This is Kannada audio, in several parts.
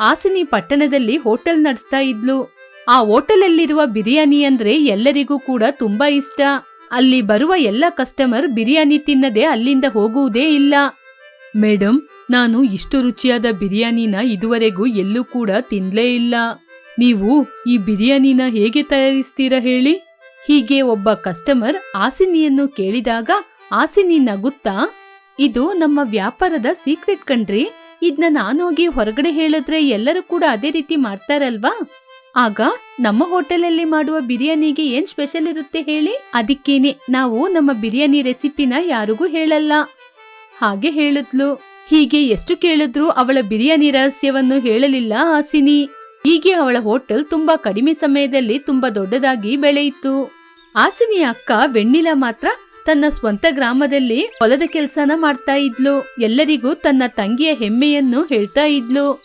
ಹಾಸಿನಿ ಪಟ್ಟಣದಲ್ಲಿ ಹೋಟೆಲ್ ನಡೆಸ್ತಾ ಇದ್ಲು. ಆ ಹೋಟೆಲಲ್ಲಿರುವ ಬಿರಿಯಾನಿ ಅಂದ್ರೆ ಎಲ್ಲರಿಗೂ ಕೂಡ ತುಂಬಾ ಇಷ್ಟ. ಅಲ್ಲಿ ಬರುವ ಎಲ್ಲ ಕಸ್ಟಮರ್ ಬಿರಿಯಾನಿ ತಿನ್ನದೆ ಅಲ್ಲಿಂದ ಹೋಗುವುದೇ ಇಲ್ಲ. ಮೇಡಮ್ ನಾನು ಇಷ್ಟು ರುಚಿಯಾದ ಬಿರಿಯಾನಿನ ಇದುವರೆಗೂ ಎಲ್ಲೂ ಕೂಡ ತಿನ್ಲೇ ಇಲ್ಲ. ನೀವು ಈ ಬಿರಿಯಾನಿನ ಹೇಗೆ ತಯಾರಿಸ್ತೀರಾ ಹೇಳಿ? ಹೀಗೆ ಒಬ್ಬ ಕಸ್ಟಮರ್ ಆಸಿನಿಯನ್ನು ಕೇಳಿದಾಗ ಆಸಿನಿ ನಗುತ್ತಾ, ಇದು ನಮ್ಮ ವ್ಯಾಪಾರದ ಸೀಕ್ರೆಟ್ ಕಣ್ರಿ. ಇದ್ನ ನಾನೋಗಿ ಹೊರಗಡೆ ಹೇಳಿದ್ರೆ ಎಲ್ಲರೂ ಕೂಡ ಅದೇ ರೀತಿ ಮಾಡ್ತಾರಲ್ವಾ? ಆಗ ನಮ್ಮ ಹೋಟೆಲಲ್ಲಿ ಮಾಡುವ ಬಿರಿಯಾನಿಗೆ ಏನ್ ಸ್ಪೆಷಲ್ ಇರುತ್ತೆ ಹೇಳಿ? ಅದಕ್ಕೇನೆ ನಾವು ನಮ್ಮ ಬಿರಿಯಾನಿ ರೆಸಿಪಿನ ಯಾರಿಗೂ ಹೇಳಲ್ಲ. ಹಾಗೆ ಹೇಳಿದ್ಲು. ಹೀಗೆ ಎಷ್ಟು ಕೇಳಿದ್ರು ಅವಳ ಬಿರಿಯಾನಿ ರಹಸ್ಯವನ್ನು ಹೇಳಲಿಲ್ಲ ಹಾಸಿನಿ. ಹೀಗೆ ಅವಳ ಹೋಟೆಲ್ ತುಂಬಾ ಕಡಿಮೆ ಸಮಯದಲ್ಲಿ ತುಂಬಾ ದೊಡ್ಡದಾಗಿ ಬೆಳೆಯಿತು. ಹಾಸಿನಿಯ ಅಕ್ಕ, ವೆಣ್ಣಿಲ ಮಾತ್ರ ತನ್ನ ಸ್ವಂತ ಗ್ರಾಮದಲ್ಲಿ ಹೊಲದ ಕೆಲಸನ ಮಾಡ್ತಾ ಇದ್ಲು. ಎಲ್ಲರಿಗೂ ತನ್ನ ತಂಗಿಯ ಹೆಮ್ಮೆಯನ್ನು ಹೇಳ್ತಾ ಇದ್ಲು.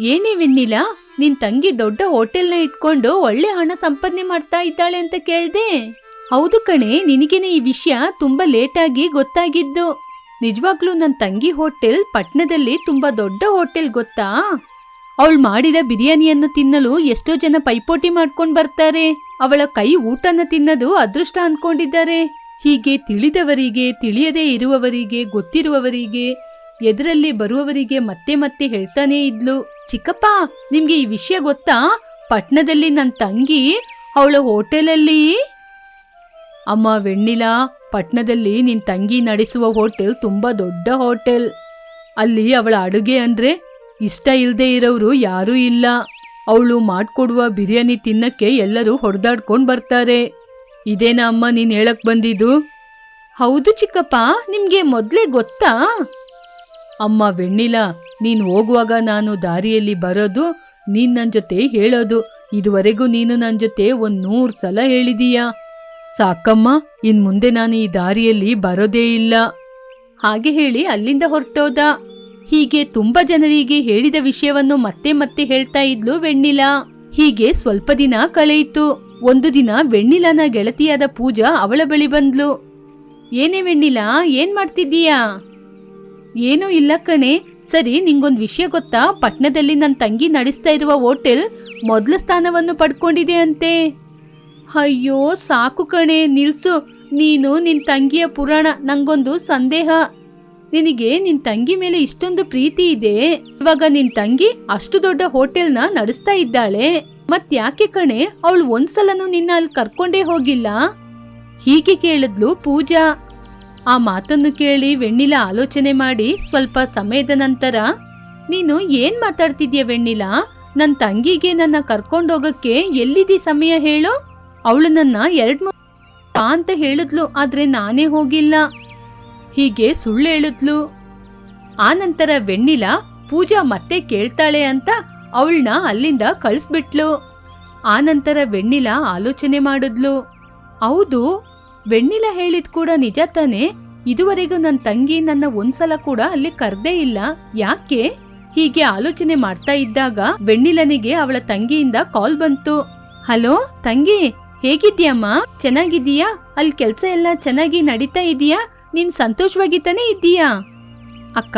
ಏನೇ ವಿನ್ನಿಲ, ನಿನ್ ತಂಗಿ ದೊಡ್ಡ ಹೋಟೆಲ್ನ ಇಟ್ಕೊಂಡು ಒಳ್ಳೆ ಹಣ ಸಂಪಾದನೆ ಮಾಡ್ತಾ ಇದ್ದಾಳೆ ಅಂತ ಕೇಳ್ದೆ. ಹೌದು ಕಣೆ ನಿನಗೇನೆ ಈ ವಿಷಯ ತುಂಬಾ ಲೇಟಾಗಿ ಗೊತ್ತಾಗಿದ್ದು. ನಿಜವಾಗ್ಲೂ ನನ್ನ ತಂಗಿ ಹೋಟೆಲ್ ಪಟ್ನದಲ್ಲಿ ತುಂಬಾ ದೊಡ್ಡ ಹೋಟೆಲ್ ಗೊತ್ತಾ? ಅವಳು ಮಾಡಿದ ಬಿರಿಯಾನಿಯನ್ನು ತಿನ್ನಲು ಎಷ್ಟೋ ಜನ ಪೈಪೋಟಿ ಮಾಡ್ಕೊಂಡು ಬರ್ತಾರೆ. ಅವಳ ಕೈ ಊಟನ ತಿನ್ನದು ಅದೃಷ್ಟ ಅನ್ಕೊಂಡಿದ್ದಾರೆ. ಹೀಗೆ ತಿಳಿದವರಿಗೆ, ತಿಳಿಯದೇ ಇರುವವರಿಗೆ, ಗೊತ್ತಿರುವವರಿಗೆ, ಎದರಲ್ಲಿ ಬರುವವರಿಗೆ ಮತ್ತೆ ಮತ್ತೆ ಹೇಳ್ತಾನೇ ಇದ್ಲು. ಚಿಕ್ಕಪ್ಪ, ನಿಮ್ಗೆ ಈ ವಿಷಯ ಗೊತ್ತಾ? ಪಟ್ನದಲ್ಲಿ ನನ್ನ ತಂಗಿ ಅವಳ ಹೋಟೆಲಲ್ಲಿ. ಅಮ್ಮ ವೆಣ್ಣಿಲ ಪಟ್ನದಲ್ಲಿ ನಿನ್ ತಂಗಿ ನಡೆಸುವ ಹೋಟೆಲ್ ತುಂಬಾ ದೊಡ್ಡ ಹೋಟೆಲ್. ಅಲ್ಲಿ ಅವಳ ಅಡುಗೆ ಅಂದ್ರೆ ಇಷ್ಟ ಇಲ್ದೇ ಇರೋರು ಯಾರೂ ಇಲ್ಲ. ಅವಳು ಮಾಡ್ಕೊಡುವ ಬಿರಿಯಾನಿ ತಿನ್ನಕ್ಕೆ ಎಲ್ಲರೂ ಹೊಡೆದಾಡ್ಕೊಂಡು ಬರ್ತಾರೆ. ಇದೇನಾ ಅಮ್ಮ ನೀನ್ ಹೇಳಕ್ ಬಂದಿದ್ದು? ಹೌದು ಚಿಕ್ಕಪ್ಪ, ನಿಮ್ಗೆ ಮೊದ್ಲೇ ಗೊತ್ತಾ? ಅಮ್ಮ ವೆಣ್ಣಿಲ, ನೀನ್ ಹೋಗುವಾಗ ನಾನು ದಾರಿಯಲ್ಲಿ ಬರೋದು, ನೀನ್ ನನ್ ಜೊತೆ ಹೇಳೋದು, ಇದುವರೆಗೂ ನೀನು ನನ್ ಜೊತೆ ಒಂದ್ ನೂರ್ ಸಲ ಹೇಳಿದೀಯಾ? ಸಾಕಮ್ಮ, ಇನ್ ಮುಂದೆ ನಾನು ಈ ದಾರಿಯಲ್ಲಿ ಬರೋದೇ ಇಲ್ಲ. ಹಾಗೆ ಹೇಳಿ ಅಲ್ಲಿಂದ ಹೊರಟೋದ. ಹೀಗೆ ತುಂಬಾ ಜನರಿಗೆ ಹೇಳಿದ ವಿಷಯವನ್ನು ಮತ್ತೆ ಮತ್ತೆ ಹೇಳ್ತಾ ಇದ್ಲು ವೆಣ್ಣಿಲ. ಹೀಗೆ ಸ್ವಲ್ಪ ದಿನ ಕಳೆಯಿತು. ಒಂದು ದಿನ ವೆಣ್ಣಿಲಾನ ಗೆಳತಿಯಾದ ಪೂಜಾ ಅವಳ ಬಳಿ ಬಂದ್ಲು. ಏನೇ ವೆಣ್ಣಿಲ, ಏನ್ ಮಾಡ್ತಿದ್ದೀಯಾ? ಏನೂ ಇಲ್ಲ ಕಣೆ. ಸರಿ, ನಿಂಗೊಂದು ವಿಷಯ ಗೊತ್ತಾ? ಪಟ್ನದಲ್ಲಿ ನನ್ನ ತಂಗಿ ನಡೆಸ್ತಾ ಇರುವ ಹೋಟೆಲ್ ಮೊದಲ ಸ್ಥಾನವನ್ನು ಪಡ್ಕೊಂಡಿದೆ ಅಂತೆ. ಅಯ್ಯೋ, ಸಾಕು ಕಣೆ, ನಿಲ್ಸು. ನೀನು ನಿನ್ ತಂಗಿಯ ಪುರಾಣ, ನಂಗೊಂದು ಸಂದೇಹ. ನಿನಗೆ ನಿನ್ ತಂಗಿ ಮೇಲೆ ಇಷ್ಟೊಂದು ಪ್ರೀತಿ ಇದೆ. ಇವಾಗ ನಿನ್ ತಂಗಿ ಅಷ್ಟು ದೊಡ್ಡ ಹೋಟೆಲ್ನ ನಡೆಸ್ತಾ ಇದ್ದಾಳೆ. ಮತ್ ಯಾಕೆ ಕಣೆ, ಅವಳು ಒಂದ್ಸಲನೂ ನಿನ್ನ ಅಲ್ಲಿ ಕರ್ಕೊಂಡೇ ಹೋಗಿಲ್ಲ? ಹೀಗೆ ಕೇಳಿದ್ಲು ಪೂಜಾ. ಆ ಮಾತನ್ನು ಕೇಳಿ ವೆಣ್ಣಿಲ ಆಲೋಚನೆ ಮಾಡಿ ಸ್ವಲ್ಪ ಸಮಯದ ನಂತರ, ನೀನು ಏನ್ ಮಾತಾಡ್ತಿದ್ಯ ವೆಣ್ಣಿಲ? ನನ್ನ ತಂಗಿಗೆ ನನ್ನ ಕರ್ಕೊಂಡೋಗಕ್ಕೆ ಎಲ್ಲಿದೆ ಸಮಯ ಹೇಳು? ಅವಳು ನನ್ನ ಎರಡ್ ಮೂರು ಅಂತ ಹೇಳಿದ್ಲು, ಆದ್ರೆ ನಾನೇ ಹೋಗಿಲ್ಲ. ಹೀಗೆ ಸುಳ್ಳು ಹೇಳಿದ್ಲು. ಆ ನಂತರ ವೆಣ್ಣಿಲ, ಪೂಜಾ ಮತ್ತೆ ಕೇಳ್ತಾಳೆ ಅಂತ ಅವಳನ್ನ ಅಲ್ಲಿಂದ ಕಳಿಸ್ಬಿಟ್ಲು. ಆ ನಂತರ ವೆಣ್ಣಿಲ ಆಲೋಚನೆ ಮಾಡಿದ್ಲು. ಹೌದು, ವೆಣ್ಣಿಲ ಹೇಳಿದ್ ಕೂಡ ನಿಜ ತಾನೆ? ಇದುವರೆಗೂ ನನ್ನ ತಂಗಿ ನನ್ನ ಒಂದ್ಸಲ ಕೂಡ ಅಲ್ಲಿ ಕರ್ದೇ ಇಲ್ಲ. ಯಾಕೆ? ಹೀಗೆ ಆಲೋಚನೆ ಮಾಡ್ತಾ ಇದ್ದಾಗ ವೆಣ್ಣಿಲನಿಗೆ ಅವಳ ತಂಗಿಯಿಂದ ಕಾಲ್ ಬಂತು. ಹಲೋ, ತಂಗಿ ಹೇಗಿದ್ಯಮ್ಮ ಚೆನ್ನಾಗಿದೀಯಾ ಅಲ್ಲಿ ಕೆಲಸ ಎಲ್ಲ ಚೆನ್ನಾಗಿ ನಡೀತಾ ಇದೀಯಾ? ನೀನ್ ಸಂತೋಷವಾಗಿ ತಾನೇ ಇದ್ದೀಯಾ ಅಕ್ಕ,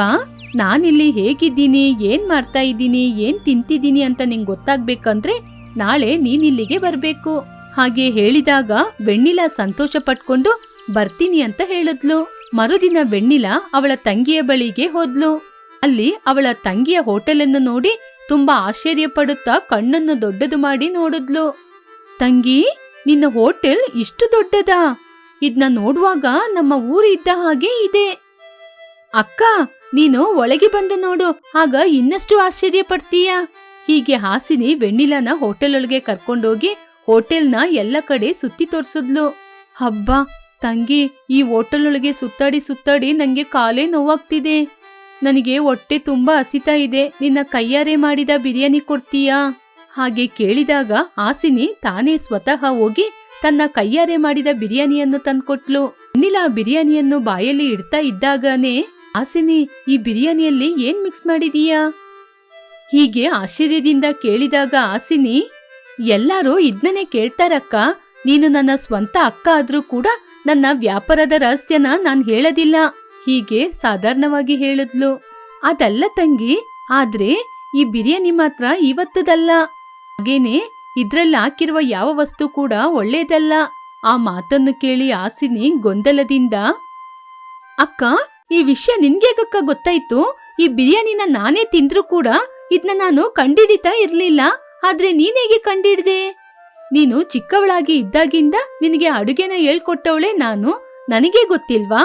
ನಾನಿಲ್ಲಿ ಹೇಗಿದ್ದೀನಿ, ಏನ್ ಮಾಡ್ತಾ ಇದ್ದೀನಿ, ಏನ್ ತಿಂತಿದ್ದೀನಿ ಅಂತ ನಿಂಗೆ ಗೊತ್ತಾಗ್ಬೇಕಂದ್ರೆ ನಾಳೆ ನೀನಿಲ್ಲಿಗೆ ಬರ್ಬೇಕು. ಹಾಗೆ ಹೇಳಿದಾಗ ವೆಣ್ಣಿಲ ಸಂತೋಷ ಪಟ್ಕೊಂಡು ಬರ್ತೀನಿ ಅಂತ ಹೇಳಿದ್ಲು. ಮರುದಿನ ವೆಣ್ಣಿಲ ಅವಳ ತಂಗಿಯ ಬಳಿಗೆ ಹೋದ್ಲು. ಅಲ್ಲಿ ಅವಳ ತಂಗಿಯ ಹೋಟೆಲನ್ನು ನೋಡಿ ತುಂಬಾ ಆಶ್ಚರ್ಯ ಪಡುತ್ತಾ ಕಣ್ಣನ್ನು ದೊಡ್ಡದು ಮಾಡಿ ನೋಡಿದ್ಲು. ತಂಗಿ, ನಿನ್ನ ಹೋಟೆಲ್ ಇಷ್ಟು ದೊಡ್ಡದಾ? ಇದ್ನ ನೋಡುವಾಗ ನಮ್ಮ ಊರು ಇದ್ದ ಹಾಗೆ ಇದೆ. ಅಕ್ಕ, ನೀನು ಒಳಗೆ ಬಂದು ನೋಡು. ಆಗ ಇನ್ನಷ್ಟು ಆಶ್ಚರ್ಯ ಪಡ್ತೀಯ? ಹೀಗೆ ಹಾಸಿನಿ ವೆನ್ನಿಲಾನ ಹೋಟೆಲ್ ಒಳಗೆ ಕರ್ಕೊಂಡೋಗಿ ಹೋಟೆಲ್ನ ಎಲ್ಲ ಕಡೆ ಸುತ್ತಿ ತೋರ್ಸಿದ್ಲು. ಹಬ್ಬ, ತಂಗಿ, ಈ ಹೋಟೆಲ್ ಒಳಗೆ ಸುತ್ತಾಡಿ ಸುತ್ತಾಡಿ ನಂಗೆ ಕಾಲೇ ನೋವಾಗ್ತಿದೆ. ನನಗೆ ಹೊಟ್ಟೆ ತುಂಬಾ ಹಸಿತಾ ಇದೆ. ನಿನ್ನ ಕೈಯಾರೆ ಮಾಡಿದ ಬಿರಿಯಾನಿ ಕೊಡ್ತೀಯಾ? ಹಾಗೆ ಕೇಳಿದಾಗ ಹಾಸಿನಿ ತಾನೇ ಸ್ವತಃ ಹೋಗಿ ತನ್ನ ಕೈಯಾರೆ ಮಾಡಿದ ಬಿರಿಯಾನಿಯನ್ನು ತಂದ್ಕೊಟ್ಲು. ಅನಿಲ ಬಿರಿಯಾನಿಯನ್ನು ಬಾಯಲ್ಲಿ ಇಡ್ತಾ ಇದ್ದಾಗನೇ ಹಾಸಿನಿ ಈ ಬಿರಿಯಾನಿಯಲ್ಲಿ ಏನ್ ಮಿಕ್ಸ್ ಮಾಡಿದೀಯಾ? ಹೀಗೆ ಆಶ್ಚರ್ಯದಿಂದ ಕೇಳಿದಾಗ ಆಸಿನಿ ಎಲ್ಲರೂ ಇದ್ನನೇ ಕೇಳ್ತಾರಕ್ಕ. ನೀನು ನನ್ನ ಸ್ವಂತ ಅಕ್ಕ ಆದ್ರೂ ಕೂಡ ನನ್ನ ವ್ಯಾಪಾರದ ರಹಸ್ಯನ ನಾನ್ ಹೇಳದಿಲ್ಲ. ಹೀಗೆ ಸಾಧಾರಣವಾಗಿ ಹೇಳಿದ್ಲು. ಅದಲ್ಲ ತಂಗಿ, ಆದ್ರೆ ಈ ಬಿರಿಯಾನಿ ಮಾತ್ರ ಇವತ್ತದಲ್ಲ. ಹಾಗೇನೆ ಇದ್ರಲ್ಲಿ ಹಾಕಿರುವ ಯಾವ ವಸ್ತು ಕೂಡ ಒಳ್ಳೇದಲ್ಲ. ಆ ಮಾತನ್ನು ಕೇಳಿ ಆಸಿನಿ ಗೊಂದಲದಿಂದ, ಅಕ್ಕ ಈ ವಿಷಯ ನಿನ್ಗೇಗಕ್ಕ ಗೊತ್ತಾಯ್ತು? ಈ ಬಿರಿಯಾನಿನ ನಾನೇ ತಿಂದ್ರೂ ಕೂಡ ಇದನ್ನ ನಾನು ಕಂಡಿಡಿತಾ ಇರ್ಲಿಲ್ಲ. ಆದ್ರೆ ನೀನೇಗೆ ಕಂಡಿಡ್ದೆ? ನೀನು ಚಿಕ್ಕವಳಾಗಿ ಇದ್ದಾಗಿಂದ ನಿನಗೆ ಅಡುಗೆನ ಹೇಳ್ಕೊಟ್ಟವಳೆ ನಾನು. ನನಗೆ ಗೊತ್ತಿಲ್ವಾ?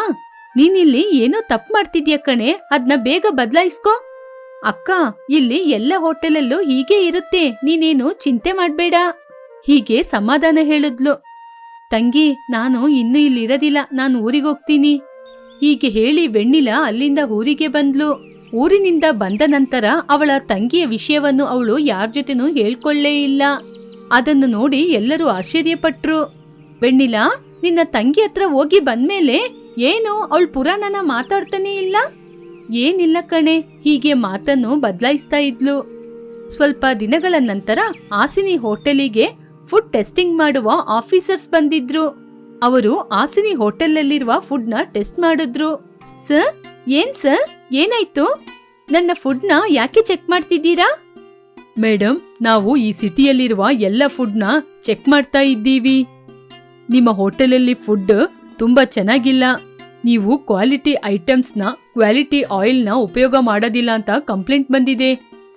ನೀನಿಲ್ಲಿ ಏನೋ ತಪ್ಪು ಮಾಡ್ತಿದ್ಯ ಕಣೆ? ಅದ್ನ ಬೇಗ ಬದಲಾಯಿಸ್ಕೋ. ಅಕ್ಕ, ಇಲ್ಲಿ ಎಲ್ಲ ಹೋಟೆಲಲ್ಲೂ ಹೀಗೆ ಇರುತ್ತೆ. ನೀನೇನು ಚಿಂತೆ ಮಾಡ್ಬೇಡ. ಹೀಗೆ ಸಮಾಧಾನ ಹೇಳಿದ್ಲು. ತಂಗಿ, ನಾನು ಇನ್ನು ಇಲ್ಲಿ ಇರೋದಿಲ್ಲ ನಾನು ಊರಿಗೋಗ್ತೀನಿ. ಹೀಗೆ ಹೇಳಿ ವೆಣ್ಣಿಲ ಅಲ್ಲಿಂದ ಊರಿಗೆ ಬಂದ್ಲು. ಊರಿನಿಂದ ಬಂದ ನಂತರ ಅವಳ ತಂಗಿಯ ವಿಷಯವನ್ನು ಅವಳು ಯಾರ ಜೊತೆನೂ ಹೇಳ್ಕೊಳ್ಳೇ ಇಲ್ಲ. ಅದನ್ನು ನೋಡಿ ಎಲ್ಲರೂ ಆಶ್ಚರ್ಯಪಟ್ರು. ವೆಣ್ಣಿಲ, ನಿನ್ನ ತಂಗಿ ಹತ್ರ ಹೋಗಿ ಬಂದ್ಮೇಲೆ ಏನು ಅವಳು ಪುರಾಣನ ಮಾತಾಡ್ತಾನೇ ಇಲ್ಲ? ಏನಿಲ್ಲ ಕಣೆ, ಹೀಗೆ ಮಾತನ್ನು ಬದಲಾಯಿಸ್ತಾ ಇದ್ಲು. ಸ್ವಲ್ಪ ದಿನಗಳ ನಂತರ ಆಸಿನಿ ಹೋಟೆಲಿಗೆ ಫುಡ್ ಟೆಸ್ಟಿಂಗ್ ಮಾಡುವ ಆಫೀಸರ್ಸ್ ಬಂದಿದ್ರು. ಅವರು ಆಸಿನಿ ಹೋಟೆಲ್ನಲ್ಲಿರುವ ಫುಡ್ನ ಟೆಸ್ಟ್ ಮಾಡಿದ್ರು. ಸರ್ ಏನ್ ಸರ್ ಏನಾಯ್ತು? ನನ್ನ ಫುಡ್ನ ಯಾಕೆ ಚೆಕ್ ಮಾಡ್ತಿದ್ದೀರಾ? ಮೇಡಮ್ ನಾವು ಈ ಸಿಟಿಯಲ್ಲಿರುವ ಎಲ್ಲ ಫುಡ್ನ ಚೆಕ್ ಮಾಡ್ತಾ ಇದ್ದೀವಿ. ನಿಮ್ಮ ಹೋಟೆಲಲ್ಲಿ ಫುಡ್ ತುಂಬಾ ಚೆನ್ನಾಗಿಲ್ಲ. ನೀವು ಕ್ವಾಲಿಟಿ ಐಟಮ್ಸ್ನ ಕ್ವಾಲಿಟಿ ಆಯಿಲ್ನ ಉಪಯೋಗ ಮಾಡೋದಿಲ್ಲ ಅಂತ ಕಂಪ್ಲೇಂಟ್ ಬಂದಿದೆ.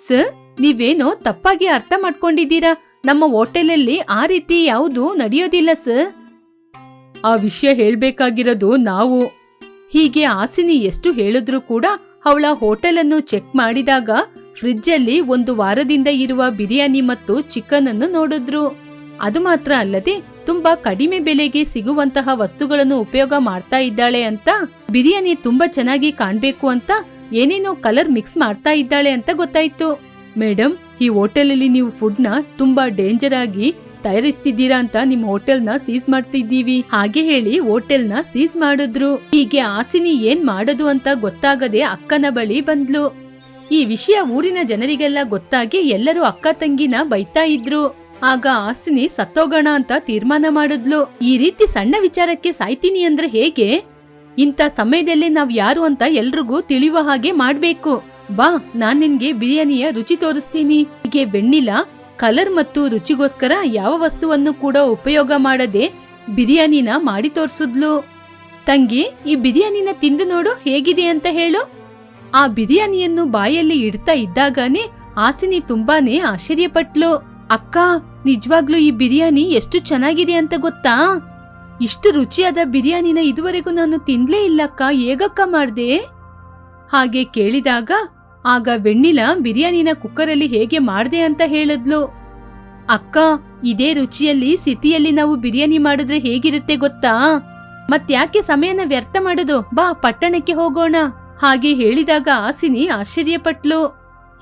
ಸರ್ ನೀವೇನೋ ತಪ್ಪಾಗಿ ಅರ್ಥ ಮಾಡ್ಕೊಂಡಿದ್ದೀರಾ? ನಮ್ಮ ಹೋಟೆಲಲ್ಲಿ ಆ ರೀತಿ ಯಾವುದು ನಡೆಯೋದಿಲ್ಲ ಸರ್ ಆ ವಿಷಯ ಹೇಳ್ಬೇಕಾಗಿರೋದು ನಾವು. ಹೀಗೆ ಆಸಿನಿ ಎಷ್ಟು ಹೇಳಿದ್ರೂ ಕೂಡ ಅವಳ ಹೋಟೆಲನ್ನು ಚೆಕ್ ಮಾಡಿದಾಗ ಫ್ರಿಜ್ಜಲ್ಲಿ ಒಂದು ವಾರದಿಂದ ಇರುವ ಬಿರಿಯಾನಿ ಮತ್ತು ಚಿಕನ್ ಅನ್ನು ನೋಡಿದ್ರು. ಅದು ಮಾತ್ರ ಅಲ್ಲದೆ ತುಂಬಾ ಕಡಿಮೆ ಬೆಲೆಗೆ ಸಿಗುವಂತಹ ವಸ್ತುಗಳನ್ನು ಉಪಯೋಗ ಮಾಡ್ತಾ ಇದ್ದಾಳೆ ಅಂತ, ಬಿರಿಯಾನಿ ತುಂಬಾ ಚೆನ್ನಾಗಿ ಕಾಣ್ಬೇಕು ಅಂತ ಏನೇನೋ ಕಲರ್ ಮಿಕ್ಸ್ ಮಾಡ್ತಾ ಇದ್ದಾಳೆ ಅಂತ ಗೊತ್ತಾಯ್ತು. ಮೇಡಮ್ ಈ ಹೋಟೆಲಲ್ಲಿ ನೀವು ಫುಡ್ನ ತುಂಬಾ ಡೇಂಜರ್ ಆಗಿ ತಯಾರಿಸ್ತಿದ್ದೀರಾ ಅಂತ ನಿಮ್ ಹೋಟೆಲ್ನ ಸೀಸ್ ಮಾಡ್ತಿದ್ದೀವಿ. ಹಾಗೆ ಹೇಳಿ ಹೋಟೆಲ್ನ ಸೀಸ್ ಮಾಡಿದ್ರು. ಹೀಗೆ ಆಸಿನಿ ಏನ್ ಮಾಡೋದು ಅಂತ ಗೊತ್ತಾಗದೆ ಅಕ್ಕನ ಬಳಿ ಬಂದ್ಲು. ಈ ವಿಷಯ ಊರಿನ ಜನರಿಗೆಲ್ಲ ಗೊತ್ತಾಗಿ ಎಲ್ಲರೂ ಅಕ್ಕ ತಂಗಿನ ಬೈತಾ ಇದ್ರು. ಆಗ ಆಸಿನಿ ಸತ್ತೋಗೋಣ ಅಂತ ತೀರ್ಮಾನ ಮಾಡಿದ್ಲು. ಈ ರೀತಿ ಸಣ್ಣ ವಿಚಾರಕ್ಕೆ ಸಾಯ್ತೀನಿ ಅಂದ್ರೆ ಹೇಗೆ? ಇಂಥ ಸಮಯದಲ್ಲಿ ನಾವ್ ಯಾರು ಅಂತ ಎಲ್ರಿಗೂ ತಿಳಿಯುವ ಹಾಗೆ ಮಾಡ್ಬೇಕು. ಬಾ, ನಾನ್ ನಿನ್ಗೆ ಬಿರಿಯಾನಿಯ ರುಚಿ ತೋರಿಸ್ತೀನಿ. ಹೀಗೆ ಬೆಣ್ಣಿಲ ಕಲರ್ ಮತ್ತು ರುಚಿಗೋಸ್ಕರ ಯಾವ ವಸ್ತುವನ್ನು ಕೂಡ ಉಪಯೋಗ ಮಾಡದೆ ಬಿರಿಯಾನಿನ ಮಾಡಿ ತೋರಿಸಿದ್ಲು. ತಂಗಿ, ಈ ಬಿರಿಯಾನಿನ ತಿಂದು ನೋಡು ಹೇಗಿದೆ ಅಂತ ಹೇಳು. ಆ ಬಿರಿಯಾನಿಯನ್ನು ಬಾಯಲ್ಲಿ ಇಡ್ತಾ ಇದ್ದಾಗನೇ ಆಸಿನಿ ತುಂಬಾನೇ ಆಶ್ಚರ್ಯಪಟ್ಲು. ಅಕ್ಕ, ನಿಜವಾಗ್ಲೂ ಈ ಬಿರಿಯಾನಿ ಎಷ್ಟು ಚೆನ್ನಾಗಿದೆ ಅಂತ ಗೊತ್ತಾ? ಇಷ್ಟು ರುಚಿಯಾದ ಬಿರಿಯಾನಿನ ಇದುವರೆಗೂ ನಾನು ತಿನ್ಲೇ ಇಲ್ಲಕ್ಕ, ಹೇಗಕ್ಕ ಮಾಡ್ದೆ? ಹಾಗೆ ಕೇಳಿದಾಗ ಆಗ ವೆಣ್ಣಿಲ ಬಿರಿಯಾನಿನ ಕುಕ್ಕರಲ್ಲಿ ಹೇಗೆ ಮಾಡ್ದೆ ಅಂತ ಹೇಳಿದ್ಲು. ಅಕ್ಕ, ಇದೇ ರುಚಿಯಲ್ಲಿ ಸಿಟಿಯಲ್ಲಿ ನಾವು ಬಿರಿಯಾನಿ ಮಾಡಿದ್ರೆ ಹೇಗಿರುತ್ತೆ ಗೊತ್ತಾ? ಮತ್ಯಾಕೆ ಸಮಯನ ವ್ಯರ್ಥ ಮಾಡೋದು? ಬಾ, ಪಟ್ಟಣಕ್ಕೆ ಹೋಗೋಣ. ಹಾಗೆ ಹೇಳಿದಾಗ ಆಸಿನಿ ಆಶ್ಚರ್ಯಪಟ್ಲು.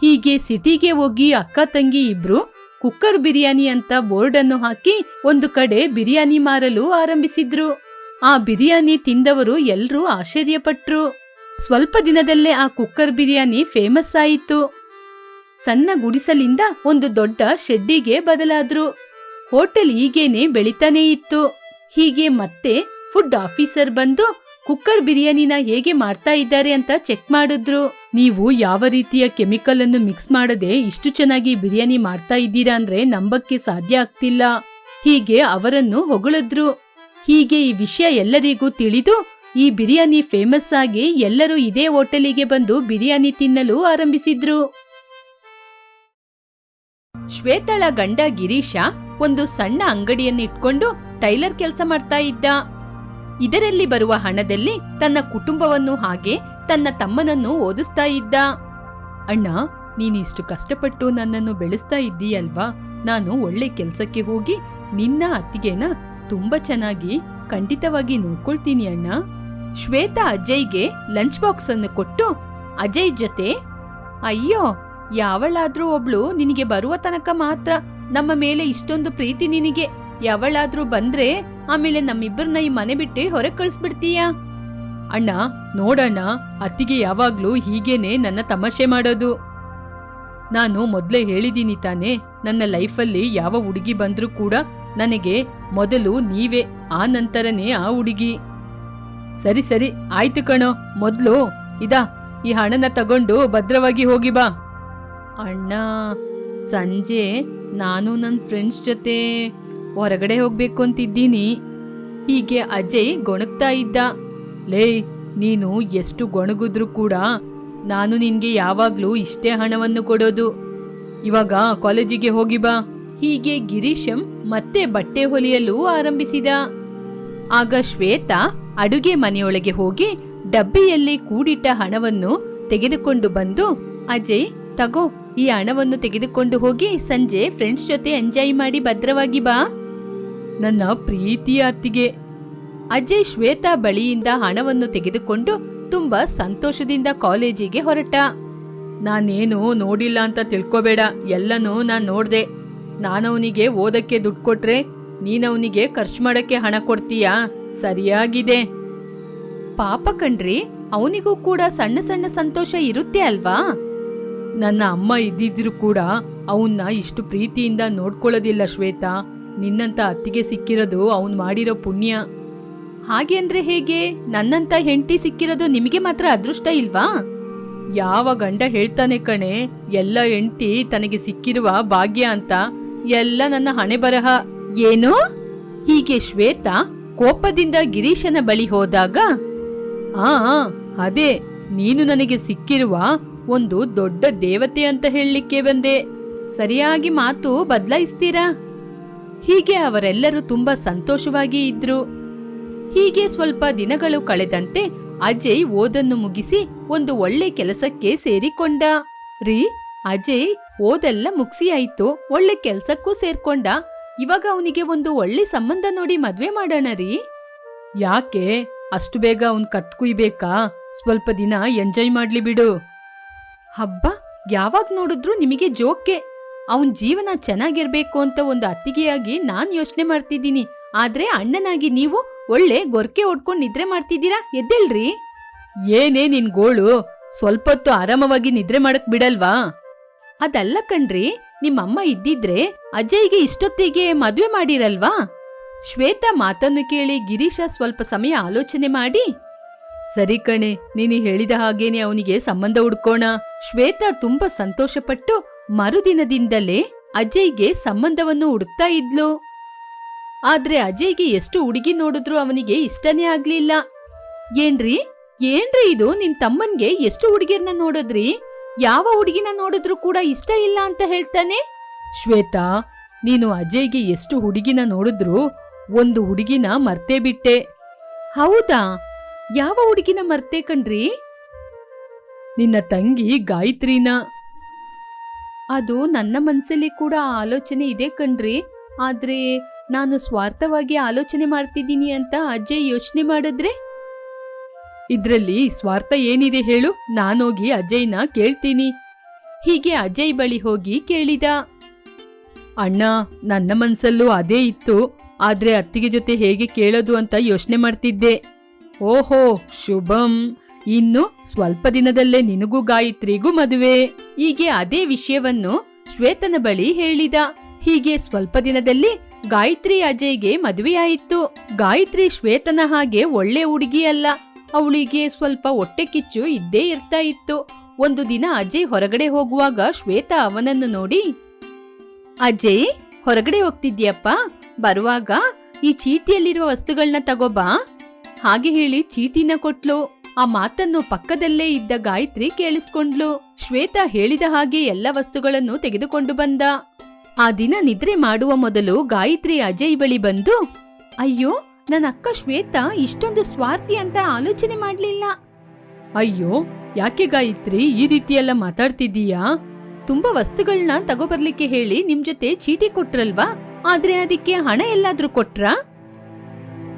ಹೀಗೆ ಸಿಟಿಗೆ ಹೋಗಿ ಅಕ್ಕ, ತಂಗಿ ಇಬ್ರು ಕುಕ್ಕರ್ ಬಿರಿಯಾನಿ ಅಂತ ಬೋರ್ಡ್ ಅನ್ನು ಹಾಕಿ ಒಂದು ಕಡೆ ಬಿರಿಯಾನಿ ಮಾರಲು ಆರಂಭಿಸಿದ್ರು. ಆ ಬಿರಿಯಾನಿ ತಿಂದವರು ಎಲ್ರೂ ಆಶ್ಚರ್ಯಪಟ್ರು. ಸ್ವಲ್ಪ ದಿನದಲ್ಲೇ ಆ ಕುಕ್ಕರ್ ಬಿರಿಯಾನಿ ಫೇಮಸ್ ಆಯಿತು. ಸಣ್ಣ ಗುಡಿಸಲಿಂದ ಒಂದು ದೊಡ್ಡ ಶೆಡ್ಡಿಗೆ ಬದಲಾದ್ರು. ಹೋಟೆಲ್ ಹೀಗೇನೆ ಬೆಳಿತಾನೇ ಇತ್ತು. ಹೀಗೆ ಮತ್ತೆ ಫುಡ್ ಆಫೀಸರ್ ಬಂದು ಕುಕ್ಕರ್ ಬಿರಿಯಾನಿನ ಹೇಗೆ ಮಾಡ್ತಾ ಇದ್ದಾರೆ ಅಂತ ಚೆಕ್ ಮಾಡಿದ್ರು. ನೀವು ಯಾವ ರೀತಿಯ ಕೆಮಿಕಲ್ ಅನ್ನು ಮಿಕ್ಸ್ ಮಾಡದೆ ಇಷ್ಟು ಚೆನ್ನಾಗಿ ಬಿರಿಯಾನಿ ಮಾಡ್ತಾ ಇದ್ದೀರಾ ಅಂದ್ರೆ ನಂಬಕ್ಕೆ ಸಾಧ್ಯ ಆಗ್ತಿಲ್ಲ. ಹೀಗೆ ಅವರನ್ನು ಹೊಗಳಿದ್ರು. ಹೀಗೆ ಈ ವಿಷಯ ಎಲ್ಲರಿಗೂ ತಿಳಿದು ಈ ಬಿರಿಯಾನಿ ಫೇಮಸ್ ಆಗಿ ಎಲ್ಲರೂ ಇದೇ ಹೋಟೆಲಿಗೆ ಬಂದು ಬಿರಿಯಾನಿ ತಿನ್ನಲು ಆರಂಭಿಸಿದ್ರು. ಶ್ವೇತಳ ಗಂಡ ಗಿರೀಶ ಒಂದು ಸಣ್ಣ ಅಂಗಡಿಯನ್ನಿಟ್ಕೊಂಡು ಟೈಲರ್ ಕೆಲಸ ಮಾಡ್ತಾ ಇದ್ದ. ಇದರಲ್ಲಿ ಬರುವ ಹಣದಲ್ಲಿ ತನ್ನ ಕುಟುಂಬವನ್ನು ಹಾಗೆ ತನ್ನ ತಮ್ಮನನ್ನು ಓದಿಸ್ತಾ ಇದ್ದ. ಅಣ್ಣ ನೀನಿಷ್ಟು ಕಷ್ಟಪಟ್ಟು ನನ್ನನ್ನು ಬೆಳೆಸ್ತಾ ಇದ್ದೀಯಲ್ವಾ? ನಾನು ಒಳ್ಳೆ ಕೆಲಸಕ್ಕೆ ಹೋಗಿ ನಿನ್ನ ಅತ್ತಿಗೆನ ತುಂಬಾ ಚೆನ್ನಾಗಿ ಖಂಡಿತವಾಗಿ ನೋಡ್ಕೊಳ್ತೀನಿ ಅಣ್ಣ. ಶ್ವೇತಾ ಅಜಯ್ಗೆ ಲಂಚ್ ಬಾಕ್ಸ್ ಅನ್ನು ಕೊಟ್ಟು, ಅಜಯ್ ಜೊತೆ? ಅಯ್ಯೋ, ಯಾವಳಾದ್ರೂ ಒಬ್ಳು ನಿನಗೆ ಬರುವ ತನಕ ಮಾತ್ರ ನಮ್ಮ ಮೇಲೆ ಇಷ್ಟೊಂದು ಪ್ರೀತಿ ನಿನಗೆ. ಯಾವಳಾದ್ರೂ ಬಂದ್ರೆ ಆಮೇಲೆ ನಮ್ಮಿಬ್ಬರನ್ನ ಈ ಮನೆ ಬಿಟ್ಟು ಹೊರಗೆ ಕಳಿಸ್ಬಿಡ್ತೀಯಾ? ಅಣ್ಣ, ನೋಡಣ್ಣ, ಅತ್ತಿಗೆ ಯಾವಾಗ್ಲೂ ಹೀಗೇನೆ ನನ್ನ ತಮಾಷೆ ಮಾಡೋದು. ನಾನು ಮೊದ್ಲೇ ಹೇಳಿದ್ದೀನಿ ತಾನೆ, ನನ್ನ ಲೈಫಲ್ಲಿ ಯಾವ ಹುಡುಗಿ ಬಂದ್ರೂ ಕೂಡ ನನಗೆ ಮೊದಲು ನೀವೇ, ಆ ನಂತರನೇ ಆ ಹುಡುಗಿ. ಸರಿ ಸರಿ, ಆಯ್ತು ಕಣೋ, ಮೊದ್ಲು, ಇದಾ, ಈ ಹಣನ ತಗೊಂಡು ಭದ್ರವಾಗಿ ಹೋಗಿ ಬಾ. ಅಣ್ಣ, ಸಂಜೆ ನಾನು ನನ್ನ ಫ್ರೆಂಡ್ಸ್ ಜೊತೆ ಹೊರಗಡೆ ಹೋಗ್ಬೇಕು ಅಂತಿದ್ದೀನಿ. ಹೀಗೆ ಅಜಯ್ ಗೊಣಗ್ತಾ ಇದ್ದ. ಲೇ, ನೀನು ಎಷ್ಟು ಗೊಣಗಿದ್ರು ಕೂಡ ನಾನು ನಿನ್ಗೆ ಯಾವಾಗ್ಲೂ ಇಷ್ಟೇ ಹಣವನ್ನು ಕೊಡೋದು. ಇವಾಗ ಕಾಲೇಜಿಗೆ ಹೋಗಿ ಬಾ. ಹೀಗೆ ಗಿರೀಶಂ ಮತ್ತೆ ಬಟ್ಟೆ ಹೊಲಿಯಲು ಆರಂಭಿಸಿದ. ಆಗ ಶ್ವೇತಾ ಅಡುಗೆ ಮನೆಯೊಳಗೆ ಹೋಗಿ ಡಬ್ಬಿಯಲ್ಲಿ ಕೂಡಿಟ್ಟ ಹಣವನ್ನು ತೆಗೆದುಕೊಂಡು ಬಂದು, ಅಜಯ್, ತಗೋ, ಈ ಹಣವನ್ನು ತೆಗೆದುಕೊಂಡು ಹೋಗಿ ಸಂಜೆ ಫ್ರೆಂಡ್ಸ್ ಜೊತೆ ಎಂಜಾಯ್ ಮಾಡಿ ಭದ್ರವಾಗಿ ಬಾ. ನನ್ನ ಪ್ರೀತಿಯ ಅತ್ತಿಗೆ. ಅಜಯ್ ಶ್ವೇತಾ ಬಳಿಯಿಂದ ಹಣವನ್ನು ತೆಗೆದುಕೊಂಡು ತುಂಬಾ ಸಂತೋಷದಿಂದ ಕಾಲೇಜಿಗೆ ಹೊರಟ. ನಾನೇನು ನೋಡಿಲ್ಲ ಅಂತ ತಿಳ್ಕೊಬೇಡ, ಎಲ್ಲನೂ ನಾನ್ ನೋಡ್ದೆ. ನಾನವನಿಗೆ ಓದಕ್ಕೆ ದುಡ್ಡು ಕೊಟ್ರೆ ನೀನವನಿಗೆ ಖರ್ಚು ಮಾಡಕ್ಕೆ ಹಣ ಕೊಡ್ತೀಯಾ? ಸರಿಯಾಗಿದೆ. ಪಾಪ ಕಣ್ರಿ, ಅವನಿಗೂ ಕೂಡ ಸಣ್ಣ ಸಣ್ಣ ಸಂತೋಷ ಇರುತ್ತೆ ಅಲ್ವಾ? ನನ್ನ ಅಮ್ಮ ಇದ್ದಿದ್ರು ಕೂಡ ಅವನ್ನ ಇಷ್ಟು ಪ್ರೀತಿಯಿಂದ ನೋಡ್ಕೊಳ್ಳೋದಿಲ್ಲ ಶ್ವೇತಾ. ನಿನ್ನಂತ ಅತ್ತಿಗೆ ಸಿಕ್ಕಿರೋದು ಅವನ್ ಮಾಡಿರೋ ಪುಣ್ಯ. ಹಾಗೆ ಅಂದ್ರೆ ಹೇಗೆ? ನನ್ನಂತ ಹೆಂಡತಿ ಸಿಕ್ಕಿರೋದು ನಿಮಗೆ ಮಾತ್ರ ಅದೃಷ್ಟ ಇಲ್ವಾ? ಯಾವ ಗಂಡ ಹೇಳ್ತಾನೆ ಕಣೆ, ಎಲ್ಲ ಹೆಂಡತಿ ತನಗೆ ಸಿಕ್ಕಿರುವ ಭಾಗ್ಯ ಅಂತ. ಎಲ್ಲ ನನ್ನ ಹಣೆ ಬರಹ ಏನು? ಹೀಗೆ ಶ್ವೇತಾ? ಕೋಪದಿಂದ ಗಿರೀಶನ ಬಳಿ ಹೋದಾಗ, ಆ ಅದೇ, ನೀನು ನನಗೆ ಸಿಕ್ಕಿರುವ ಒಂದು ದೊಡ್ಡ ದೇವತೆ ಅಂತ ಹೇಳಲಿಕ್ಕೆ ಬಂದೆ. ಸರಿಯಾಗಿ ಮಾತು ಬದಲಾಯಿಸ್ತೀರಾ? ಹೀಗೆ ಅವರೆಲ್ಲರೂ ತುಂಬಾ ಸಂತೋಷವಾಗಿ ಇದ್ರು. ಹೀಗೆ ಸ್ವಲ್ಪ ದಿನಗಳು ಕಳೆದಂತೆ ಅಜಯ್ ಓದನ್ನು ಮುಗಿಸಿ ಒಂದು ಒಳ್ಳೆ ಕೆಲಸಕ್ಕೆ ಸೇರಿಕೊಂಡ. ರೀ, ಅಜಯ್, ಓದೆಲ್ಲ ಮುಗಿಸಿ ಆಯ್ತು ಒಳ್ಳೆ ಕೆಲಸಕ್ಕೂ ಸೇರ್ಕೊಂಡ. ಇವಾಗ ಅವನಿಗೆ ಒಂದು ಒಳ್ಳೆ ಸಂಬಂಧ ನೋಡಿ ಮದ್ವೆ ಮಾಡೋಣ ರೀ. ಯಾಕೆ? ಅಷ್ಟು ಬೇಗ ಅವನ್ ಕತ್ ಕುಯ್ಬೇಕಾ? ಸ್ವಲ್ಪ ದಿನ ಎಂಜಾಯ್ ಮಾಡ್ಲಿ ಬಿಡು. ಹಬ್ಬ? ಯಾವಾಗ ನೋಡಿದ್ರು ನಿಮಗೆ ಜೋಕೆ ಅವನ್ ಜೀವನ ಚೆನ್ನಾಗಿರ್ಬೇಕು ಅಂತ ಒಂದು ಅತ್ತಿಗೆಯಾಗಿ ನಾನ್ ಯೋಚನೆ ಮಾಡ್ತಿದ್ದೀನಿ. ಆದ್ರೆ ಅಣ್ಣನಾಗಿ ನೀವು ಒಳ್ಳೆ ಗೊರ್ಕೆ ಹೊಡ್ಕೊಂಡು ನಿದ್ರೆ ಮಾಡ್ತಿದ್ದೀರಾ? ಎದ್ದೇಳ್ರಿ. ಏನೇ ನಿನ್ ಗೋಳು. ಸ್ವಲ್ಪ ಹೊತ್ತು ಆರಾಮವಾಗಿ ನಿದ್ರೆ ಮಾಡಕ್ ಬಿಡಲ್ವಾ? ಅದಲ್ಲ ಕಣ್ರಿ. ನಿಮ್ಮಮ್ಮ ಇದ್ದಿದ್ರೆ ಅಜಯ್ಗೆ ಇಷ್ಟೊತ್ತಿಗೆ ಮದುವೆ ಮಾಡಿರಲ್ವಾ? ಶ್ವೇತಾ ಮಾತನ್ನು ಕೇಳಿ ಗಿರೀಶ ಸ್ವಲ್ಪ ಸಮಯ ಆಲೋಚನೆ ಮಾಡಿ, ಸರಿ ಕಣೆ, ನೀನು ಹೇಳಿದ ಹಾಗೇನೆ ಅವನಿಗೆ ಸಂಬಂಧ ಹುಡ್ಕೋಣ. ಶ್ವೇತಾ ತುಂಬಾ ಸಂತೋಷಪಟ್ಟು ಮರುದಿನದಿಂದಲೇ ಅಜಯ್ಗೆ ಸಂಬಂಧವನ್ನು ಹುಡುಕ್ತಾ ಇದ್ಲು. ಆದ್ರೆ ಅಜಯ್ಗೆ ಎಷ್ಟು ಹುಡುಗಿ ನೋಡಿದ್ರು ಅವನಿಗೆ ಇಷ್ಟನೇ ಆಗ್ಲಿಲ್ಲ. ಏನ್ರಿ? ಏನ್ರಿ ಇದು? ನಿನ್ ತಮ್ಮನ್ಗೆ ಎಷ್ಟು ಹುಡುಗಿರ್ನ ನೋಡಿದ್ರಿ? ಯಾವ ಹುಡುಗಿನ ನೋಡಿದ್ರು ಕೂಡ ಇಷ್ಟ ಇಲ್ಲ ಅಂತ ಹೇಳ್ತಾನೆ? ಶ್ವೇತಾ, ನೀನು ಅಜಯ್ಗೆ ಎಷ್ಟು ಹುಡುಗಿನ ನೋಡಿದ್ರು ಒಂದು ಹುಡುಗಿನ ಮರ್ತೇ ಬಿಟ್ಟೆ. ಹೌದಾ? ಯಾವ ಹುಡುಗಿನ ಮರ್ತೆ ಕಣ್ರಿ? ನಿನ್ನ ತಂಗಿ ಗಾಯತ್ರಿನ. ಅದು ನನ್ನ ಮನಸ್ಸಲ್ಲಿ ಕೂಡ ಆಲೋಚನೆ ಇದೆ ಕಣ್ರಿ. ಆದ್ರೆ ನಾನು ಸ್ವಾರ್ಥವಾಗಿ ಆಲೋಚನೆ ಮಾಡ್ತಿದ್ದೀನಿ ಅಂತ ಅಜಯ್ ಯೋಚನೆ ಮಾಡಿದ್ರೆ? ಇದ್ರಲ್ಲಿ ಸ್ವಾರ್ಥ ಏನಿದೆ ಹೇಳು? ನಾನೋಗಿ ಅಜಯ್ನ ಕೇಳ್ತೀನಿ. ಹೀಗೆ ಅಜಯ್ ಬಳಿ ಹೋಗಿ ಕೇಳಿದ. ಅಣ್ಣ, ನನ್ನ ಮನ್ಸಲ್ಲೂ ಅದೇ ಇತ್ತು. ಆದ್ರೆ ಅತ್ತಿಗೆ ಜೊತೆ ಹೇಗೆ ಕೇಳೋದು ಅಂತ ಯೋಚನೆ ಮಾಡ್ತಿದ್ದೆ. ಓಹೋ, ಶುಭಂ. ಇನ್ನು ಸ್ವಲ್ಪ ದಿನದಲ್ಲೇ ನಿನಗೂ ಗಾಯತ್ರಿಗೂ ಮದುವೆ. ಹೀಗೆ ಅದೇ ವಿಷಯವನ್ನು ಶ್ವೇತನ ಬಳಿ ಹೇಳಿದ. ಹೀಗೆ ಸ್ವಲ್ಪ ದಿನದಲ್ಲಿ ಗಾಯತ್ರಿ ಅಜಯ್ಗೆ ಮದುವೆಯಾಯಿತು. ಗಾಯತ್ರಿ ಶ್ವೇತನ ಹಾಗೆ ಒಳ್ಳೆ ಹುಡುಗಿ ಅಲ್ಲ. ಅವಳಿಗೆ ಸ್ವಲ್ಪ ಹೊಟ್ಟೆ ಕಿಚ್ಚು ಇದ್ದೇ ಇರ್ತಾ ಇತ್ತು. ಒಂದು ದಿನ ಅಜಯ್ ಹೊರಗಡೆ ಹೋಗುವಾಗ ಶ್ವೇತಾ ಅವನನ್ನು ನೋಡಿ, ಅಜಯ್, ಹೊರಗಡೆ ಹೋಗ್ತಿದ್ಯಪ್ಪ? ಬರುವಾಗ ಈ ಚೀಟಿಯಲ್ಲಿರುವ ವಸ್ತುಗಳನ್ನ ತಗೋಬಾ. ಹಾಗೆ ಹೇಳಿ ಚೀಟಿನ ಕೊಟ್ಲು. ಆ ಮಾತನ್ನು ಪಕ್ಕದಲ್ಲೇ ಇದ್ದ ಗಾಯತ್ರಿ ಕೇಳಿಸ್ಕೊಂಡ್ಲು. ಶ್ವೇತಾ ಹೇಳಿದ ಹಾಗೆ ಎಲ್ಲ ವಸ್ತುಗಳನ್ನು ತೆಗೆದುಕೊಂಡು ಬಂದ. ಆ ದಿನ ನಿದ್ರೆ ಮಾಡುವ ಮೊದಲು ಗಾಯತ್ರಿ ಅಜಯ್ ಬಳಿ ಬಂದು, ಅಯ್ಯೋ ನನ್ನ ಅಕ್ಕ ಶ್ವೇತಾ ಇಷ್ಟೊಂದು ಸ್ವಾರ್ಥಿ ಅಂತ ಆಲೋಚನೆ ಮಾಡ್ಲಿಲ್ಲ. ಅಯ್ಯೋ ಯಾಕೆ ಗಾಯತ್ರಿ ಈ ರೀತಿಯೆಲ್ಲ ಮಾತಾಡ್ತಿದ್ದೀಯಾ? ತುಂಬಾ ವಸ್ತುಗಳನ್ನ ತಗೋಬರ್ಲಿಕ್ಕೆ ಹೇಳಿ ನಿಮ್ ಜೊತೆ ಚೀಟಿ ಕೊಟ್ರಲ್ವಾ? ಆದ್ರೆ ಅದಕ್ಕೆ ಹಣ ಎಲ್ಲಾದ್ರೂ ಕೊಟ್ರಾ?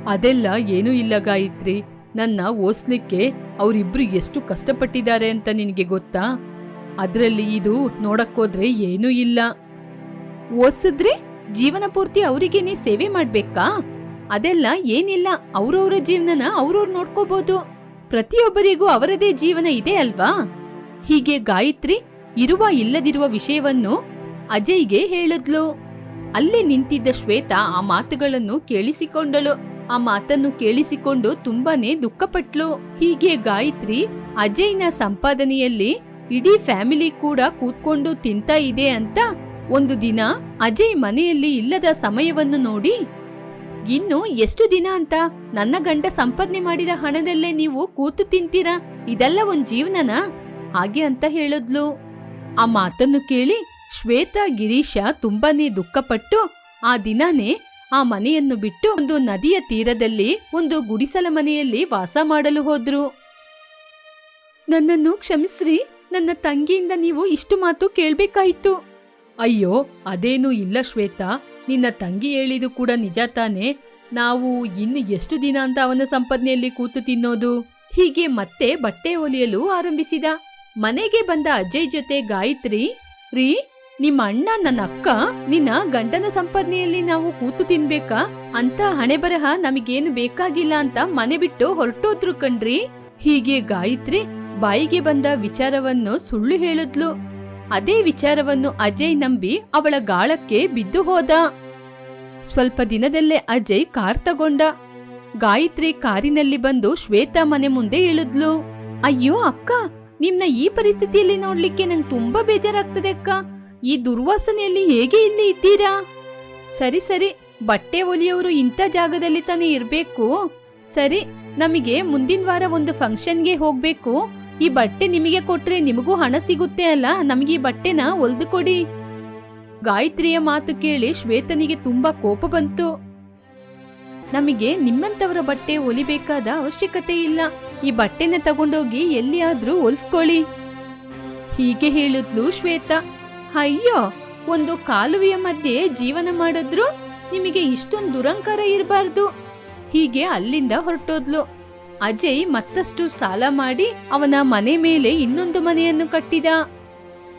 ಅದೆಲ್ಲ ಏನೂ ಇಲ್ಲ ಗಾಯತ್ರಿ. ನನ್ನ ಓಸ್ಲಿಕ್ಕೆ ಅವರಿಬ್ರು ಎಷ್ಟು ಕಷ್ಟಪಟ್ಟಿದ್ದಾರೆ ಅಂತ ನಿನಗೆ ಗೊತ್ತಾ? ಅದರಲ್ಲಿ ಇದು ನೋಡಕ್ಕೋದ್ರೆ ಏನೂ ಇಲ್ಲ. ಓಸಿದ್ರೆ ಜೀವನ ಪೂರ್ತಿ ಅವರಿಗೇನೆ ಸೇವೆ ಮಾಡ್ಬೇಕಾ? ಅದೆಲ್ಲ ಏನಿಲ್ಲ, ಅವ್ರವ್ರ ಜೀವನನ ಅವ್ರವ್ರು ನೋಡ್ಕೋಬಹುದು ಪ್ರತಿಯೊಬ್ಬರಿಗೂ ಅವರದೇ ಜೀವನ ಇದೆ ಅಲ್ವಾ? ಹೀಗೆ ಗಾಯತ್ರಿ ಇರುವ ಇಲ್ಲದಿರುವ ವಿಷಯವನ್ನು ಅಜಯ್ಗೆ ಹೇಳಿದ್ಲು. ಅಲ್ಲೇ ನಿಂತಿದ್ದ ಶ್ವೇತಾ ಆ ಮಾತುಗಳನ್ನು ಕೇಳಿಸಿಕೊಂಡಳು. ಆ ಮಾತನ್ನು ಕೇಳಿಸಿಕೊಂಡು ತುಂಬಾನೇ ದುಃಖಪಟ್ಲು. ಹೀಗೆ ಗಾಯತ್ರಿ ಅಜಯ್ನ ಸಂಪಾದನೆಯಲ್ಲಿ ಇಡೀ ಫ್ಯಾಮಿಲಿ ಕೂಡ ಕೂತ್ಕೊಂಡು ತಿಂತ ಇದೆ ಅಂತ ಒಂದು ದಿನ ಅಜಯ್ ಮನೆಯಲ್ಲಿ ಇಲ್ಲದ ಸಮಯವನ್ನು ನೋಡಿ ಇನ್ನು ಎಷ್ಟು ದಿನ ಅಂತ ನನ್ನ ಗಂಡ ಸಂಪಾದನೆ ಮಾಡಿದ ಹಣದಲ್ಲೇ ನೀವು ಕೂತು ತಿಂತೀರಾ? ಇದೆಲ್ಲ ಒಂದ್ ಜೀವನನ? ಹಾಗೆ ಅಂತ ಹೇಳಿದ್ಲು. ಆ ಮಾತನ್ನು ಕೇಳಿ ಶ್ವೇತಾ, ಗಿರೀಶ ತುಂಬಾನೇ ದುಃಖಪಟ್ಟು ಆ ದಿನಾನೇ ಆ ಮನೆಯನ್ನು ಬಿಟ್ಟು ಒಂದು ನದಿಯ ತೀರದಲ್ಲಿ ಒಂದು ಗುಡಿಸಲ ಮನೆಯಲ್ಲಿ ವಾಸ ಮಾಡಲು ಹೋದ್ರು. ನನ್ನನ್ನು ಕ್ಷಮಿಸ್ರಿ, ನನ್ನ ತಂಗಿಯಿಂದ ನೀವು ಇಷ್ಟು ಮಾತು ಕೇಳ್ಬೇಕಾಯ್ತು. ಅಯ್ಯೋ, ಅದೇನೂ ಇಲ್ಲ ಶ್ವೇತಾ. ನಿನ್ನ ತಂಗಿ ಹೇಳಿದು ಕೂಡ ನಿಜ ತಾನೆ? ನಾವು ಇನ್ನು ಎಷ್ಟು ದಿನ ಅಂತ ಅವನ ಸಂಪಾದನೆಯಲ್ಲಿ ಕೂತು ತಿನ್ನೋದು? ಹೀಗೆ ಮತ್ತೆ ಬಟ್ಟೆ ಒಲಿಯಲು ಆರಂಭಿಸಿದ. ಮನೆಗೆ ಬಂದ ಅಜಯ್ ಜೊತೆ ಗಾಯತ್ರಿ, ರೀ, ನಿಮ್ಮ ಅಣ್ಣ ನನ್ನ ಅಕ್ಕ, ನಿನ್ನ ಗಂಡನ ಸಂಪಾದನೆಯಲ್ಲಿ ನಾವು ಕೂತು ತಿನ್ಬೇಕಾ? ಅಂತ ಹಣೆ ಬರಹ ನಮಗೇನು ಬೇಕಾಗಿಲ್ಲ ಅಂತ ಮನೆ ಬಿಟ್ಟು ಹೊರಟೋದ್ರು ಕಣ್ರಿ. ಹೀಗೆ ಗಾಯತ್ರಿ ಬಾಯಿಗೆ ಬಂದ ವಿಚಾರವನ್ನು ಸುಳ್ಳು ಹೇಳಿದ್ಲು. ಅದೇ ವಿಚಾರವನ್ನು ಅಜಯ್ ನಂಬಿ ಅವಳ ಗಾಳಕ್ಕೆ ಬಿದ್ದು ಹೋದ. ಸ್ವಲ್ಪ ದಿನದಲ್ಲೇ ಅಜಯ್ ಕಾರ್ ತಗೊಂಡ. ಗಾಯತ್ರಿ ಕಾರಿನಲ್ಲಿ ಬಂದು ಶ್ವೇತಾ ಮನೆ ಮುಂದೆ ಇಳಿದ್ಲು. ಅಯ್ಯೋ ಅಕ್ಕ, ನಿಮ್ನ ಈ ಪರಿಸ್ಥಿತಿಯಲ್ಲಿ ನೋಡ್ಲಿಕ್ಕೆ ನಂಗ್ ತುಂಬಾ ಬೇಜಾರಾಗ್ತದೆ ಅಕ್ಕ. ಈ ದುರ್ವಾಸನೆಯಲ್ಲಿ ಹೇಗೆ ಇಲ್ಲಿ ಇದ್ದೀರಾ? ಸರಿ ಸರಿ, ಬಟ್ಟೆ ಒಲಿಯೋರು ಇಂಥ ಜಾಗದಲ್ಲಿ ತಾನೇ ಇರ್ಬೇಕು. ಸರಿ, ನಮಗೆ ಮುಂದಿನ ವಾರ ಒಂದು ಫಂಕ್ಷನ್ಗೆ ಹೋಗ್ಬೇಕು. ಈ ಬಟ್ಟೆ ನಿಮಗೆ ಕೊಟ್ರೆ ನಿಮಗೂ ಹಣ ಸಿಗುತ್ತೆ ಅಲ್ಲ? ನಮಗೆ ಈ ಬಟ್ಟೆನ ಒಲ್ದು ಕೊಡಿ. ಗಾಯತ್ರಿಯ ಮಾತು ಕೇಳಿ ಶ್ವೇತನಿಗೆ ತುಂಬಾ ಕೋಪ ಬಂತು. ನಮಗೆ ನಿಮ್ಮಂತವರ ಬಟ್ಟೆ ಹೊಲಿಬೇಕಾದ ಅವಶ್ಯಕತೆ ಇಲ್ಲ. ಈ ಬಟ್ಟೆನ ತಗೊಂಡೋಗಿ ಎಲ್ಲಿಯಾದ್ರೂ ಹೊಲಿಸ್ಕೊಳ್ಳಿ. ಹೀಗೆ ಹೇಳಿದ್ಲು ಶ್ವೇತ. ಅಯ್ಯೋ, ಒಂದು ಕಾಲುವೆಯ ಮಧ್ಯೆ ಜೀವನ ಮಾಡಿದ್ರು ನಿಮಗೆ ಇಷ್ಟೊಂದು ದುರಂಕಾರ ಇರಬಾರ್ದು. ಹೀಗೆ ಅಲ್ಲಿಂದ ಹೊರಟೋದ್ಲು. ಅಜಯ್ ಮತ್ತಷ್ಟು ಸಾಲ ಮಾಡಿ ಅವನ ಮನೆ ಮೇಲೆ ಇನ್ನೊಂದು ಮನೆಯನ್ನು ಕಟ್ಟಿದ.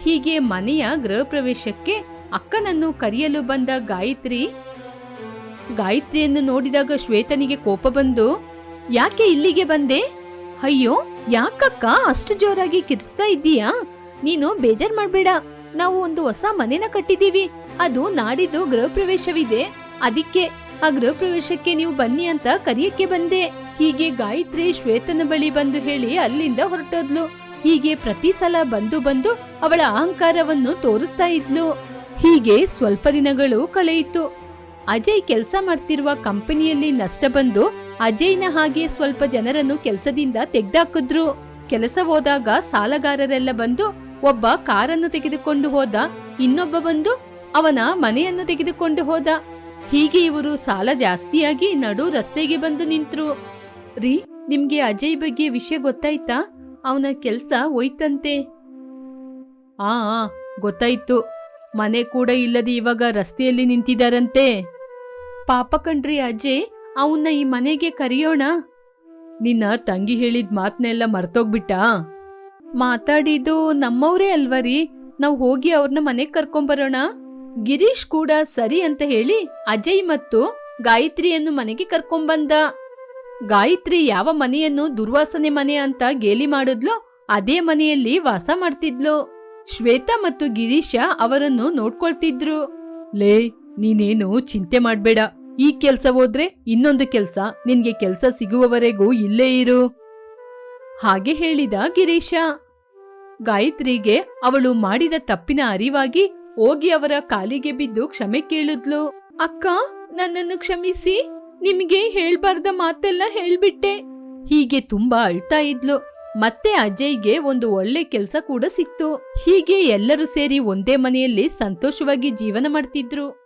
ಹೀಗೆ ಮನೆಯ ಗೃಹ ಪ್ರವೇಶಕ್ಕೆ ಅಕ್ಕನನ್ನು ಕರೆಯಲು ಬಂದ ಗಾಯತ್ರಿ, ಗಾಯತ್ರಿಯನ್ನು ನೋಡಿದಾಗ ಶ್ವೇತನಿಗೆ ಕೋಪ ಬಂದು, ಯಾಕೆ ಇಲ್ಲಿಗೆ ಬಂದೆ? ಅಯ್ಯೋ, ಯಾಕಕ್ಕ ಅಷ್ಟು ಜೋರಾಗಿ ಕಿರ್ಚ್ತಾ ಇದ್ದೀಯಾ? ನೀನು ಬೇಜಾರ್ ಮಾಡ್ಬೇಡ. ನಾವು ಒಂದು ಹೊಸ ಮನೆನ ಕಟ್ಟಿದೀವಿ ಅದು ನಾಡಿದ್ದು ಗೃಹ ಪ್ರವೇಶವಿದೆ ಅದಕ್ಕೆ ಆ ಗೃಹ ಪ್ರವೇಶಕ್ಕೆ ನೀವು ಬನ್ನಿ ಅಂತ ಕರೆಯಕ್ಕೆ ಬಂದೆ. ಹೀಗೆ ಗಾಯತ್ರಿ ಶ್ವೇತನ ಬಳಿ ಬಂದು ಹೇಳಿ ಅಲ್ಲಿಂದ ಹೊರಟೋದ್ಲು. ಹೀಗೆ ಪ್ರತಿ ಸಲ ಬಂದು ಬಂದು ಅವಳ ಅಹಂಕಾರವನ್ನು ತೋರಿಸ್ತಾ ಇದ್ಲು. ಹೀಗೆ ಸ್ವಲ್ಪ ದಿನಗಳು ಕಳೆಯಿತು. ಅಜಯ್ ಕೆಲಸ ಮಾಡ್ತಿರುವ ಕಂಪನಿಯಲ್ಲಿ ನಷ್ಟ ಬಂದು ಅಜಯ್ನ ಹಾಗೆ ಸ್ವಲ್ಪ ಜನರನ್ನು ಕೆಲಸದಿಂದ ತೆಗ್ದಾಕಿದ್ರು. ಕೆಲಸ ಹೋದಾಗ ಸಾಲಗಾರರೆಲ್ಲ ಬಂದು ಒಬ್ಬ ಕಾರನ್ನು ತೆಗೆದುಕೊಂಡು ಹೋದ, ಇನ್ನೊಬ್ಬ ಬಂದು ಅವನ ಮನೆಯನ್ನು ತೆಗೆದುಕೊಂಡು ಹೋದ. ಹೀಗೆ ಇವರು ಸಾಲ ಜಾಸ್ತಿಯಾಗಿ ನಡು ರಸ್ತೆಗೆ ಬಂದು ನಿಂತ್ರು. ರೀ, ನಿಮ್ಗೆ ಅಜಯ್ ಬಗ್ಗೆ ವಿಷಯ ಗೊತ್ತಾಯ್ತಾ? ಅವನ ಕೆಲ್ಸ ಹೋಯ್ತಂತೆ. ಆ ಗೊತ್ತಾಯ್ತು. ಮನೆ ಕೂಡ ಇಲ್ಲದೆ ಇವಾಗ ರಸ್ತೆಯಲ್ಲಿ ನಿಂತಿದ್ದಾರಂತೆ ಪಾಪ ಕಣ್ರಿ ಅಜಯ್, ಅವನ್ನ ಈ ಮನೆಗೆ ಕರೆಯೋಣ? ನಿನ್ನ ತಂಗಿ ಹೇಳಿದ ಮಾತನ್ನೆಲ್ಲ ಮರ್ತೋಗ್ಬಿಟ್ಟ? ಮಾತಾಡಿದ್ದು ನಮ್ಮವರೇ ಅಲ್ವಾ ರೀ? ನಾವು ಹೋಗಿ ಅವ್ರನ್ನ ಮನೆಗೆ ಕರ್ಕೊಂಬರೋಣ? ಗಿರೀಶ್ ಕೂಡ ಸರಿ ಅಂತ ಹೇಳಿ ಅಜಯ್ ಮತ್ತು ಗಾಯತ್ರಿಯನ್ನು ಮನೆಗೆ ಕರ್ಕೊಂಬಂದ. ಗಾಯತ್ರಿ ಯಾವ ಮನೆಯನ್ನು ದುರ್ವಾಸನೆ ಮನೆ ಅಂತ ಗೇಲಿ ಮಾಡಿದ್ಲೋ, ಅದೇ ಮನೆಯಲ್ಲಿ ವಾಸ ಮಾಡ್ತಿದ್ಲು. ಶ್ವೇತಾ ಮತ್ತು ಗಿರೀಶ ಅವರನ್ನು ನೋಡ್ಕೊಳ್ತಿದ್ರು. ಲೇ, ನೀನೇನು ಚಿಂತೆ ಮಾಡ್ಬೇಡ. ಈ ಕೆಲ್ಸ ಹೋದ್ರೆ ಇನ್ನೊಂದು ಕೆಲ್ಸ, ನಿನ್ಗೆ ಕೆಲ್ಸ ಸಿಗುವವರೆಗೂ ಇಲ್ಲೇ ಇರು. ಹಾಗೆ ಹೇಳಿದ ಗಿರೀಶ. ಗಾಯತ್ರಿಗೆ ಅವಳು ಮಾಡಿದ ತಪ್ಪಿನ ಅರಿವಾಗಿ ಹೋಗಿ ಅವರ ಕಾಲಿಗೆ ಬಿದ್ದು ಕ್ಷಮೆ ಕೇಳಿದ್ಲು. ಅಕ್ಕ, ನನ್ನನ್ನು ಕ್ಷಮಿಸಿ. ನಿಮಗೆ ಹೇಳ್ಬಾರ್ದ ಮಾತೆಲ್ಲ ಹೇಳ್ಬಿಟ್ಟೆ. ಹೀಗೆ ತುಂಬಾ ಅಳ್ತಾ ಇದ್ಲು. ಮತ್ತೆ ಅಜಯ್ಗೆ ಒಂದು ಒಳ್ಳೆ ಕೆಲ್ಸ ಕೂಡ ಸಿಕ್ತು. ಹೀಗೆ ಎಲ್ಲರೂ ಸೇರಿ ಒಂದೇ ಮನೆಯಲ್ಲಿ ಸಂತೋಷವಾಗಿ ಜೀವನ ಮಾಡ್ತಿದ್ರು.